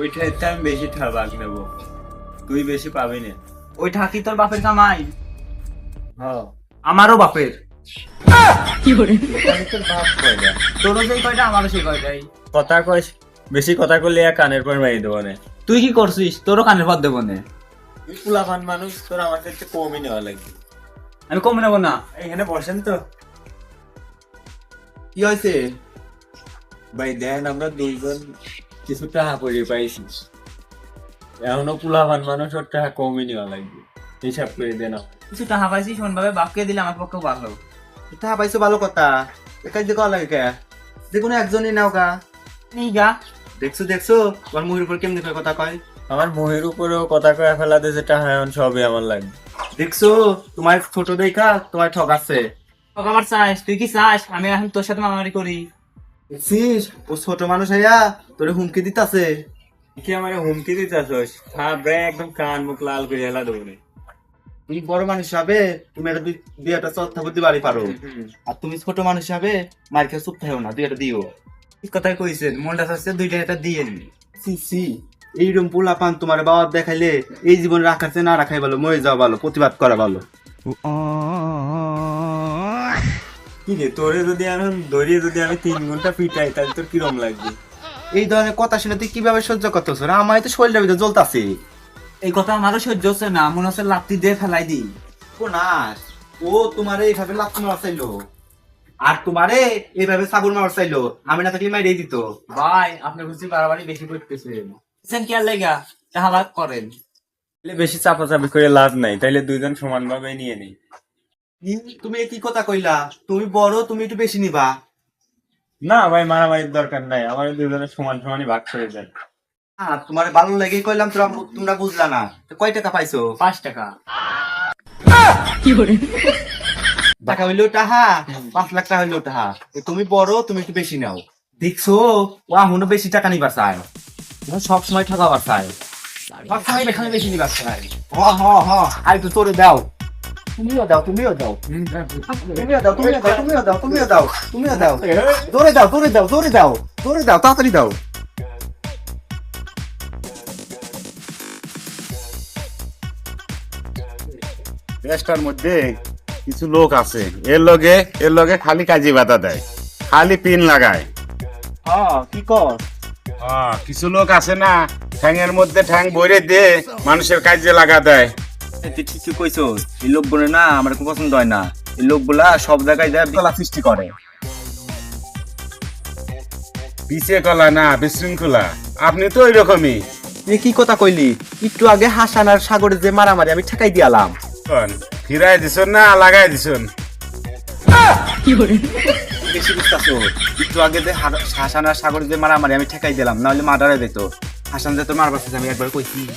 ওই আমি বেশি ঠাবাক নেব। তুই বেশি পাবি না। ওই ঠাকি তোর বাপের জামাই? হ্যাঁ। আমারও বাপের। আমি তোর বাপ কয়টা? তোরও যেই কয়টা আমারও সেই কয়টাই। কথা কইস বেশি কথা করলে কানের পর মারি দেবো না। তুই কি করছিস? তোরও কানের পর দেবো না। তুই পুলাফান মানুষ তোর আমার কাছে কমই নেওয়া লাগবে আমি কমে নেব না। এখানে বসেন তো। কি হয়েছে? ভাই দেন আমরা দুইজন কিছু টাকা করে পাইছি এখনও পুলাফান মানুষ ওর টাকা কমই নেওয়া লাগবে। হিসাব করে দেন আমার। কিছু টাকা পাইছি শোনভাবে বাপকে দিলে আমার পক্ষে ভালো। টাকা পাইছো ভালো কথা। একাই যে কল লাগে কে? যে কোনো একজনই নাও গা। এই গা। দেখছ দেখছ? তোমার মুখের উপর কেমনি করে কথা কয়? আমার মহের উপরেও কথা কয়ে ফেলা দিয়েছে টাকা এখন সবই আমার লাগবে। দেখছ? তোমার ছোট দেখা তোমার ঠকাচ্ছে তোকে আমার চাস। তুই কি চাস? আমি এখন তোর সাথে মারামারি করি। দেখছিস? ও ছোট মানুষ হইয়া তোরে হুমকি দিতাছে। কি আমার হুমকি দিতে আসোস থাপড়ে একদম কান মুখ লাল করে হেলা দেবো তুমি বড় মানুষ হিসাবে তুমি একটা দুই একটা চর্থা বুদ্ধি বাড়ি পারো। আর তুমি ছোট মানুষ হিসাবে মার খেয়ে চুপ থাকো না দুই একটা দিও কথাই কইছেন? মনটা চাচ্ছে দুইটা এটা দিয়ে নি সি সি এইরকম পোলা পান তোমার বাবা দেখাইলে এই জীবন রাখাছে না রাখাই ভালো মরে যাওয়া ভালো প্রতিবাদ করা ভালো। কি রে তোরে যদি এখন ধরিয়ে যদি আমি তিন ঘণ্টা পিটাই তাহলে তোর কিরম লাগবে? এই ধরনের কথা শুনে তুই কীভাবে সহ্য করতেছ না আমার তো শরীরের ভিতরে জ্বলতাছে। এই কথা আমারও সহ্য হচ্ছে না মনে হচ্ছে লাত্তি দিয়ে ফেলাই দিই। ও ও তোমারে এইভাবে মারা চাইলো। আর তোমারে এইভাবে সাবুন মারা চাইলো। আমি না থাকলে মাইরে দিত। ভাই আপনি বুঝছি বাড়াবাড়ি বেশি করতেছেন। সেন কি আর লেগা? করেন বেশি চাপাচাপি করে লাভ নাই তাইলে দুইজন সমানভাবে নিয়ে নেই? তুমি কি কথা কইলা? তুমি বড় তুমি একটু বেশি নিবা। না ভাই মারামারির দরকার নাই। আমার দুজনের সমান সমানই ভাগ করে দেন। হ্যাঁ তোমার ভালো লাগে কইলাম তোরা তোমরা বুঝলা না। তো কয় টাকা পাইছো? পাঁচ টাকা। টাকা হইলেও টাহা পাঁচ লাখ টাকা হইলেও টাহা। তো তুমি বড় তুমি একটু বেশি নাও। দেখছ ও এখনও বেশি টাকা নিবার চায়। সব সময় ঠকাবার চায়। সব সময় এখানে বেশি নিবার চায়। হ হ হ। আর একটু তোরে দাও। তুমিও দাও তুমিও দাও তুমিও দাও তুমিও দাও তুমিও দাও তুমিও দাও তুমিও দাও জোরে দাও জোরে দাও জোরে দাও জোরে দাও তাড়াতাড়ি দাও দেশটার মধ্যে কিছু লোক আছে। এর লগে এর লগে খালি কাজী বাধা দেয়। খালি পিন লাগায়। হ্যাঁ কি কর? হ্যাঁ, কিছু লোক আছে না ঠ্যাংয়ের মধ্যে ঠ্যাং বইরে দিয়ে মানুষের কাজে লাগা দেয়। তুই ঠিকই কইছো? এই লোকগুলো না আমার খুব পছন্দ হয় না। এই লোকগুলা সব জায়গায় যায় বিকলা সৃষ্টি করে। পিছে কলা না বিশৃঙ্খলা। আপনি তো ওই রকমই তুই কি কথা কইলি? একটু আগে হাসানার সাগরে যে মারামারি আমি ঠেকাই দিয়ালাম। ফিরাই দিছন না লাগাই দিছন? বেশি বুঝতেছো? একটু আগে যে হা- হাসানার সাগরে যে মারামারি আমি ঠেকাই দিলাম নাহলে মার্ডারে দিত। হাসান যে তোর মারবার আমি একবার কইছি।